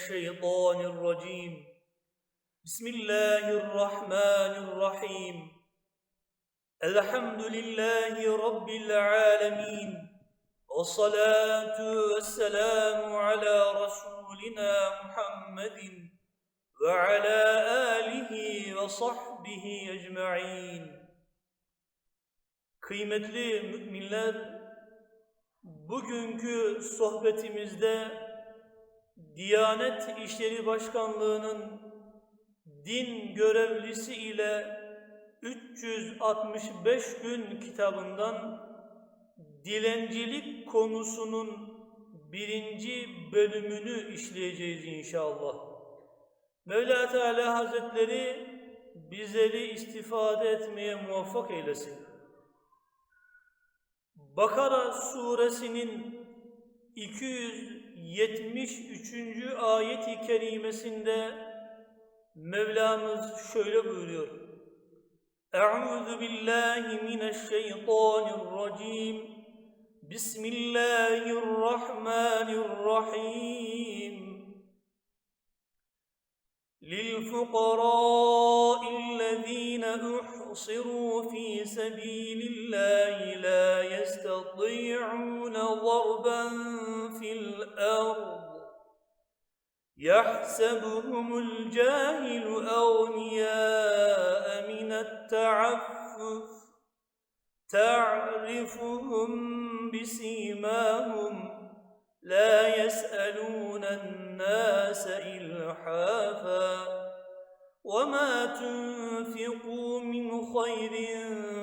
الشيطان الرجيم بسم الله الرحمن الرحيم الحمد لله رب العالمين والصلاة والسلام على رسولنا محمد وعلى آله وصحبه أجمعين Kıymetli müminler, bugünkü sohbetimizde Diyanet İşleri Başkanlığı'nın din görevlisi ile 365 gün kitabından dilencilik konusunun birinci bölümünü işleyeceğiz inşallah. Mevla Teala Hazretleri bizleri istifade etmeye muvaffak eylesin. Bakara suresinin 273. ayet-i kerimesinde Mevlamız şöyle buyuruyor. Euzu billahi mineşşeytanirracim. Bismillahirrahmanirrahim. للفقراء الذين أحصروا في سبيل الله لا يستطيعون ضربا في الأرض. يحسبهم الجاهل أغنياء من التعفف. تعرفهم بسيماهم لا يسألون الناس إلحافا وما تنفقوا من خير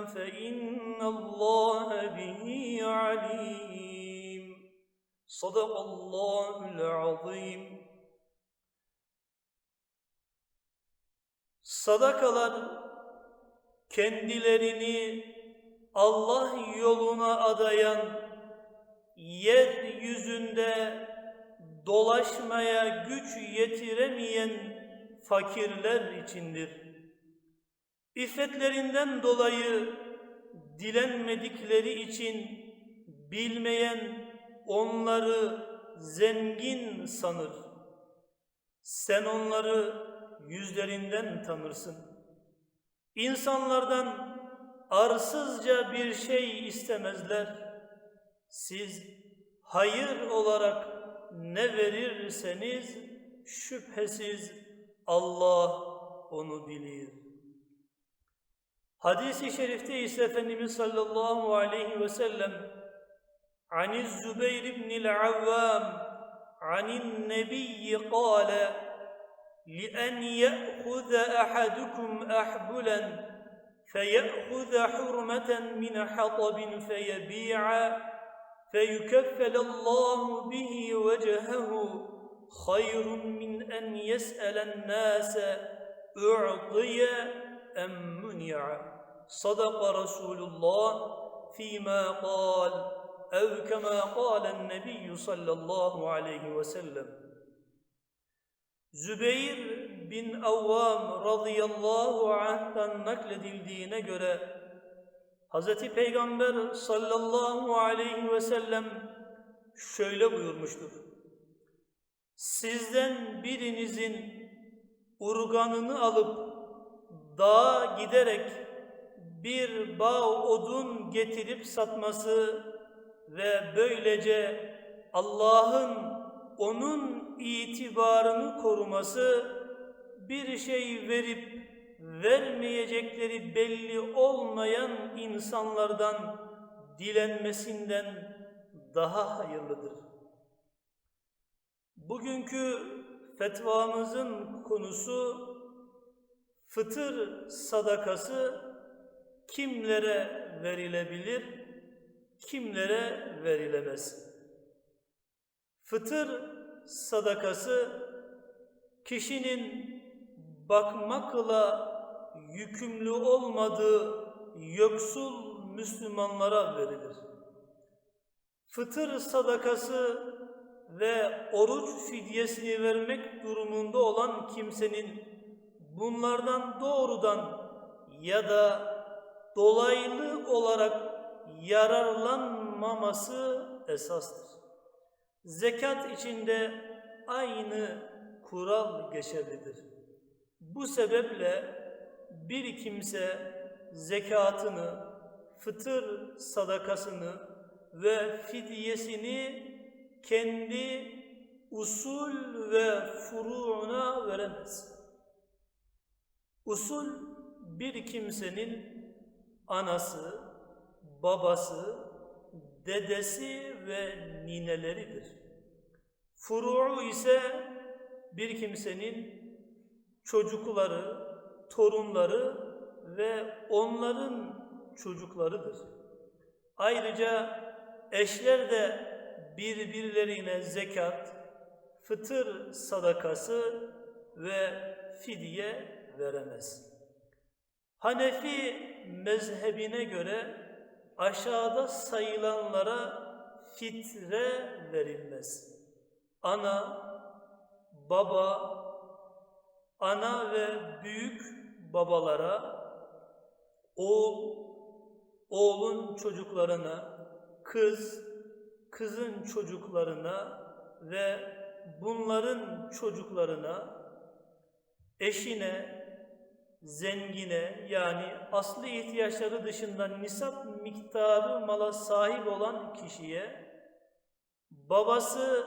فإن الله به عليم. صدق الله العظيم. Sadakalar kendilerini Allah yoluna adayan, yeryüzünde dolaşmaya güç yetiremeyen fakirler içindir. İffetlerinden dolayı dilenmedikleri için bilmeyen onları zengin sanır. Sen onları yüzlerinden tanırsın. İnsanlardan arsızca bir şey istemezler. Siz hayır olarak ne verirseniz şüphesiz Allah onu bilir. Hadis-i şerifte ise Efendimiz sallallahu aleyhi ve sellem Aniz Zübeyir ibn-i Avvam Anin Nebiyyi kâle لأن يأخذ أحدكم أحبلا فيأخذ حرمة من حطب فيبيع فيكفل الله به وجهه خير من أن يسأل الناس أعطي أم منع. صدق رسول الله فيما قال أو كما قال النبي صلى الله عليه وسلم. Zübeyir bin Avvam radıyallahu anh'tan nakledildiğine göre Hz. Peygamber sallallahu aleyhi ve sellem şöyle buyurmuştur. Sizden birinizin urganını alıp dağa giderek bir bağ odun getirip satması ve böylece Allah'ın onun itibarını koruması, bir şey verip vermeyecekleri belli olmayan insanlardan dilenmesinden daha hayırlıdır. Bugünkü fetvamızın konusu fıtır sadakası kimlere verilebilir, kimlere verilemez. Fıtır sadakası kişinin bakmakla yükümlü olmadığı yoksul Müslümanlara verilir. Fıtır sadakası ve oruç fidyesini vermek durumunda olan kimsenin bunlardan doğrudan ya da dolaylı olarak yararlanmaması esastır. Zekat içinde aynı kural geçerlidir. Bu sebeple bir kimse zekatını, fıtır sadakasını ve fidyesini kendi usul ve furuuna veremez. Usul bir kimsenin anası, babası, dedesi ve nineleridir. Furu ise bir kimsenin çocukları, torunları ve onların çocuklarıdır. Ayrıca eşler de birbirlerine zekat, fıtır sadakası ve fidye veremez. Hanefi mezhebine göre aşağıda sayılanlara fitre verilmez. Ana, baba, ana ve büyük babalara, oğul, oğlun çocuklarına, kız, kızın çocuklarına ve bunların çocuklarına, eşine, zengine yani aslı ihtiyaçları dışında nisap miktarı mala sahip olan kişiye, babası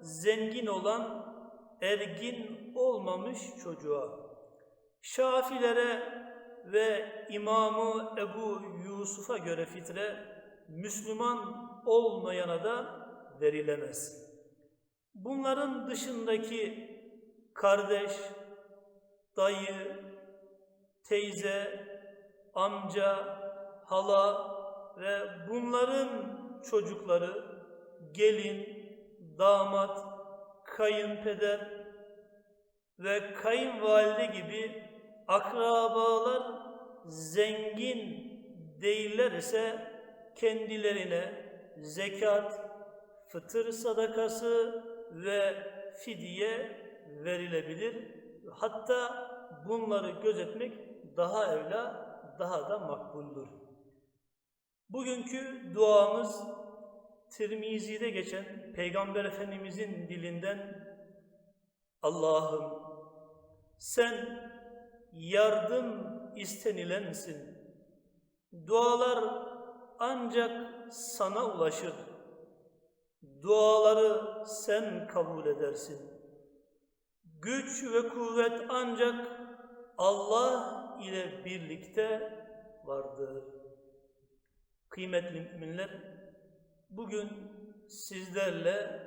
zengin olan ergin olmamış çocuğa, Şafilere ve İmamı Ebu Yusuf'a göre fitre, Müslüman olmayana da verilemez. Bunların dışındaki kardeş, dayı, teyze, amca, hala ve bunların çocukları, gelin, damat, kayınpeder ve kayınvalide gibi akrabalar zengin değiller ise kendilerine zekat, fıtır sadakası ve fidye verilebilir. Hatta bunları gözetmek daha evla, daha da makbuldür. Bugünkü duamız Tirmizi'de geçen Peygamber Efendimizin dilinden Allah'ım sen yardım istenilensin. Dualar ancak sana ulaşır. Duaları sen kabul edersin. Güç ve kuvvet ancak Allah ile birlikte vardır. Kıymetli müminler, bugün sizlerle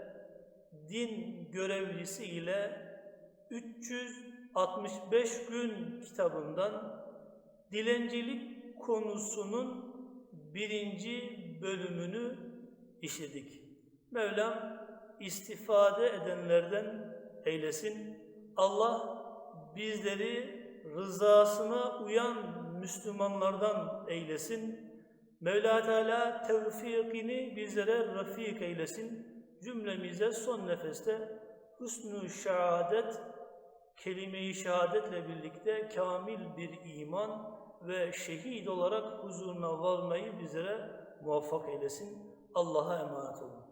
din görevlisi ile 365 gün kitabından dilencilik konusunun birinci bölümünü işledik. Mevlam istifade edenlerden eylesin. Allah bizleri rızasına uyan Müslümanlardan eylesin. Mevla Teala tevfikini bizlere rafik eylesin. Cümlemize son nefeste husnü şehadet, kelime-i şehadetle birlikte kamil bir iman ve şehit olarak huzuruna varmayı bizlere muvaffak eylesin. Allah'a emanet olun.